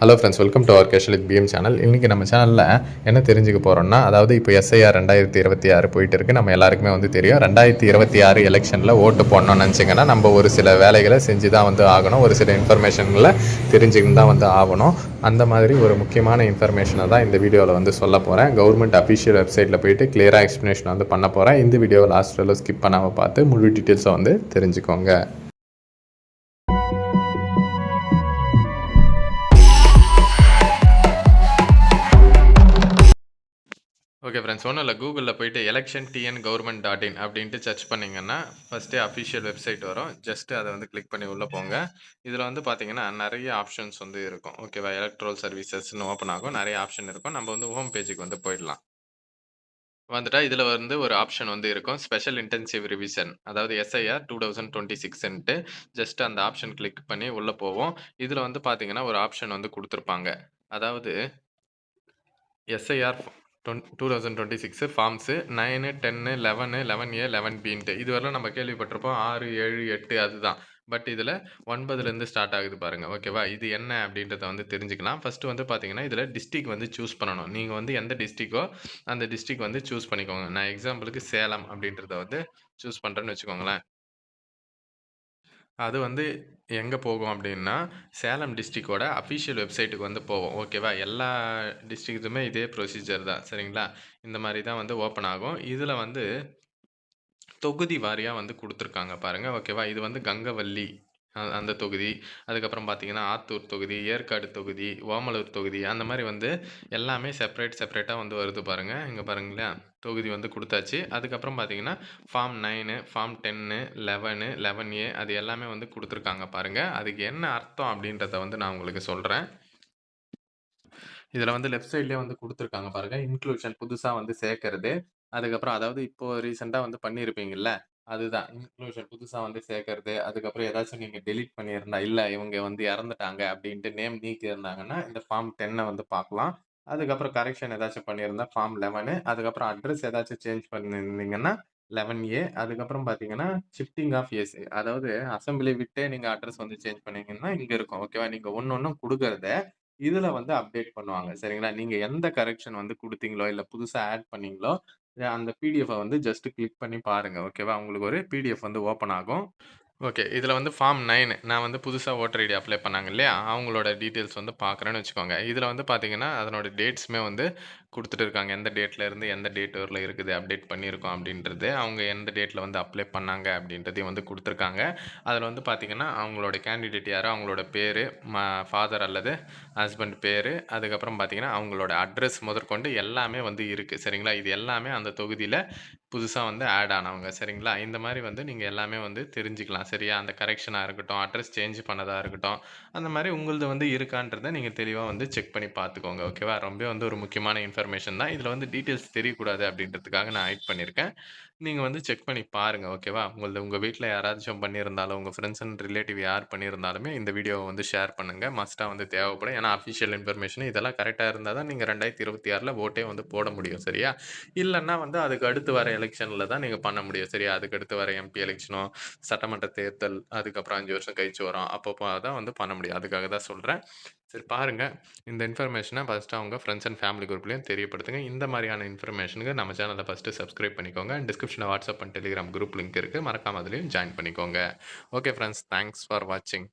Hello friends welcome to our casual PM channel இன்றைக்கி நம்ம சேனலில் என்ன தெரிஞ்சுக்க போகிறோம்னா அதாவது இப்போ எஸ்ஐஆர் ரெண்டாயிரத்தி இருபத்தி ஆறு போயிட்டு இருக்கு நம்ம எல்லாருக்குமே வந்து தெரியும். ரெண்டாயிரத்தி இருபத்தி ஆறு எலெக்ஷனில் ஓட்டு போடணும்னு நினச்சிங்கன்னா நம்ம ஒரு சில வேலைகளை செஞ்சு தான் வந்து ஆகணும். ஒரு சில இன்ஃபர்மேஷன்களை தெரிஞ்சுக்கிட்டு தான் வந்து ஆகணும். அந்த மாதிரி ஒரு முக்கியமான இன்ஃபர்மேஷனை தான் இந்த வீடியோவில் வந்து சொல்ல போகிறேன் கவர்மெண்ட் அஃபிஷியல் வெப்சைட்டில் போயிட்டு கிளியராக எக்ஸ்ப்ளனேஷன் வந்து பண்ண போகிறேன் இந்த வீடியோவை லாஸ்ட் வரையிலும் ஸ்கிப் பண்ணாமல் பார்த்து முழு டீட்டெயில்ஸை வந்து தெரிஞ்சுக்கோங்க. ஓகே ஃப்ரெண்ட்ஸ் ஒன்றும் இல்லை கூகுளில் போயிட்டு election TN government dot in அப்படின்ட்டு சர்ச் பண்ணிங்கன்னா ஃபஸ்ட்டே அஃபிஷியல் வெப்சைட் வரும். ஜஸ்ட்டு அதை வந்து கிளிக் பண்ணி உள்ளே போங்க. இதில் வந்து பார்த்தீங்கன்னா நிறைய ஆப்ஷன்ஸ் வந்து இருக்கும். ஓகேவா எலக்ட்ரல் சர்வீசஸ்னு ஓப்பன் ஆகும். நிறைய ஆப்ஷன் இருக்கும். நம்ம வந்து ஹோம் பேஜுக்கு வந்து போயிடலாம். வந்துட்டா இதில் வந்து ஒரு ஆப்ஷன் வந்து இருக்கும். ஸ்பெஷல் இன்டென்சிவ் ரிவிஷன் அதாவது எஸ்ஐஆர் டூ தௌசண்ட் டுவெண்ட்டி சிக்ஸ்ன்ட்டு ஜஸ்ட் அந்த ஆப்ஷன் கிளிக் பண்ணி உள்ளே போவோம். இதில் வந்து பார்த்தீங்கன்னா ஒரு ஆப்ஷன் வந்து கொடுத்துருப்பாங்க. அதாவது SIR two thousand twenty six forms nine ten eleven eleven A eleven பின்ட்டு இதுவரை நம்ம கேள்விப்பட்டிருப்போம். ஆறு ஏழு எட்டு அதுதான். பட் இதில் ஒன்பதுலேருந்து ஸ்டார்ட் ஆகுது பாருங்கள் ஓகேவா இது என்ன அப்படின்றத வந்து தெரிஞ்சுக்கலாம். ஃபஸ்ட்டு வந்து பார்த்தீங்கன்னா இதில் டிஸ்ட்ரிக் வந்து சூஸ் பண்ணணும். நீங்கள் வந்து எந்த டிஸ்ட்ரிக்கோ அந்த டிஸ்ட்ரிக் வந்து சூஸ் பண்ணிக்கோங்க. நான் எக்ஸாம்பிளுக்கு சேலம் அப்படின்றத வந்து சூஸ் பண்ணுறேன்னு வச்சுக்கோங்களேன். அது வந்து எங்கே போகும் அப்படின்னா சேலம் டிஸ்ட்ரிக்டோட அஃபிஷியல் வெப்சைட்டுக்கு வந்து போவோம் ஓகேவா எல்லா டிஸ்ட்ரிக்ட்டுமே இதே ப்ரொசீஜர் தான். சரிங்களா? இந்த மாதிரி தான் வந்து ஓப்பன் ஆகும். இதில் வந்து தொகுதி வாரியாக வந்து கொடுத்துருக்காங்க பாருங்கள் ஓகேவா இது வந்து கங்கவல்லி அந்த தொகுதி. அதுக்கப்புறம் பார்த்தீங்கன்னா ஆத்தூர் தொகுதி ஏற்காடு தொகுதி ஓமலூர் தொகுதி அந்த மாதிரி வந்து எல்லாமே செப்பரேட் செப்பரேட்டாக வந்து வருது பாருங்கள் இங்கே பாருங்களேன். தொகுதி வந்து கொடுத்தாச்சு. அதுக்கப்புறம் பார்த்தீங்கன்னா form nine form ten eleven eleven A அது எல்லாமே வந்து கொடுத்துருக்காங்க பாருங்கள் அதுக்கு என்ன அர்த்தம் அப்படின்றத வந்து நான் உங்களுக்கு சொல்கிறேன் இதில் வந்து லெஃப்ட் சைட்லேயே வந்து கொடுத்துருக்காங்க பாருங்கள் இன்க்ளூஷன் புதுசாக வந்து சேர்க்கறது. அதுக்கப்புறம் அதாவது இப்போ ரீசெண்டாக வந்து பண்ணியிருப்பீங்கல்ல அதுதான். இன்க்ளூஷன் புதுசாக வந்து சேர்க்கறது அதுக்கப்புறம் ஏதாச்சும் நீங்கள் டெலீட் பண்ணியிருந்தா இல்லை இவங்க வந்து இறந்துட்டாங்க அப்படின்ட்டு நேம் நீக்கி இருந்தாங்கன்னா இந்த ஃபார்ம் டென்னை வந்து பார்க்கலாம். அதுக்கப்புறம் கரெக்ஷன் ஏதாச்சும் பண்ணியிருந்தா ஃபார்ம் லெவனு அதுக்கப்புறம் அட்ரஸ் ஏதாச்சும் சேஞ்ச் பண்ணியிருந்தீங்கன்னா லெவன் ஏ அதுக்கப்புறம் பார்த்தீங்கன்னா ஷிஃப்டிங் ஆஃப் ஏஸ் அதாவது அசம்பிளி விட்டே நீங்கள் அட்ரஸ் வந்து சேஞ்ச் பண்ணீங்கன்னா இங்கே இருக்கும். ஓகேவா நீங்கள் ஒன்று ஒன்றும் கொடுக்கறத இதில் வந்து அப்டேட் பண்ணுவாங்க. சரிங்களா? நீங்கள் எந்த கரெக்ஷன் வந்து கொடுத்தீங்களோ இல்லை புதுசாக ஆட் பண்ணீங்களோ அந்த பிடிஎஃபை வந்து ஜஸ்ட் கிளிக் பண்ணி பாருங்கள் ஓகேவா உங்களுக்கு ஒரு பிடிஎஃப் வந்து ஓப்பன் ஆகும். ஓகே இதில் வந்து ஃபார்ம் நைன் நான் வந்து புதுசாக ஓட்டர் ஐடி அப்ளை பண்ணாங்க இல்லையா? அவங்களோட டீட்டெயில்ஸ் வந்து பார்க்குறேன்னு வச்சுக்கோங்க. இதில் வந்து பார்த்தீங்கன்னா அதனோட டேட்ஸுமே வந்து கொடுத்துட்டு இருக்காங்க எந்த டேட்ல இருந்து எந்த டேட் வரல இருக்குது அப்டேட் பண்ணியிருக்கோம் அப்படின்றது அவங்க எந்த டேட்டில் வந்து அப்ளை பண்ணாங்க அப்படின்றதையும் வந்து கொடுத்துருக்காங்க. அதில் வந்து பார்த்தீங்கன்னா அவங்களோட கேண்டிடேட் யாரோ அவங்களோட பேர் ம ஃபாதர் அல்லது ஹஸ்பண்ட் பேர் அதுக்கப்புறம் பார்த்தீங்கன்னா அவங்களோட அட்ரஸ் முதற்கொண்டு எல்லாமே வந்து இருக்குது சரிங்களா? இது எல்லாமே அந்த தொகுதியில் புதுசாக வந்து ஆட் ஆனவங்க. சரிங்களா? இந்த மாதிரி வந்து நீங்கள் எல்லாமே வந்து தெரிஞ்சுக்கலாம். சரியா? அந்த கரெக்ஷனாக இருக்கட்டும் அட்ரஸ் சேஞ்ச் பண்ணதாக இருக்கட்டும் அந்த மாதிரி உங்களது வந்து இருக்கான்றதை நீங்கள் தெளிவாக வந்து செக் பண்ணி பார்த்துக்கோங்க ஓகேவா ரொம்ப வந்து ஒரு முக்கியமான இன்ஃபர்மேஷன் தான். இதில் வந்து டீட்டெயில்ஸ் தெரியக்கூடாது அப்படின்றதுக்காக நான் ஆட் பண்ணியிருக்கேன். நீங்கள் வந்து செக் பண்ணி பாருங்கள் ஓகேவா உங்களது உங்கள் வீட்டில் யாராச்சும் பண்ணியிருந்தாலும் உங்கள் ஃப்ரெண்ட்ஸ் அண்ட் ரிலேட்டிவ் யார் பண்ணியிருந்தாலுமே இந்த வீடியோவை வந்து ஷேர் பண்ணுங்கள் மஸ்ட்டாக வந்து தேவைப்படும். ஏன்னா அஃபிஷியல் இன்ஃபர்மேஷன் இதெல்லாம் கரெக்டாக இருந்தால் தான் நீங்கள் ரெண்டாயிரத்தி இருபத்தி ஆறில் ஓட்டே வந்து போட முடியும் சரியா? இல்லைன்னா வந்து அதுக்கு அடுத்து வர எலெக்ஷனில் தான் நீங்கள் பண்ண முடியும் சரியா? அதுக்கு அடுத்து வர எம்பி எலெக்ஷனோ சட்டமன்ற தேர்தல் அதுக்கப்புறம் அஞ்சு வருஷம் கழிச்சு வரும். அப்பப்போ தான் வந்து பண்ண முடியும். அதுக்காக தான் சொல்கிறேன் சரி பாருங்கள் இந்த இன்ஃபர்மேஷனை ஃபஸ்ட்டு அவங்க ஃப்ரெண்ட்ஸ் அண்ட் ஃபேமிலி குரூப்லேயும் தெரியப்படுத்துங்க. இந்த மாதிரியான இன்ஃபர்மேஷனுக்கு நம்ம சேனலை ஃபஸ்ட்டு சப்ஸ்கிரைப் பண்ணிக்கோங்க. டிஸ்கிரிப்ஷனில் WhatsApp and Telegram group link இருக்குது மறக்காம அதுலேயும் ஜாயின் பண்ணிக்கோங்க. ஓகே ஃப்ரெண்ட்ஸ் தேங்க்ஸ் ஃபார் வாட்சிங்.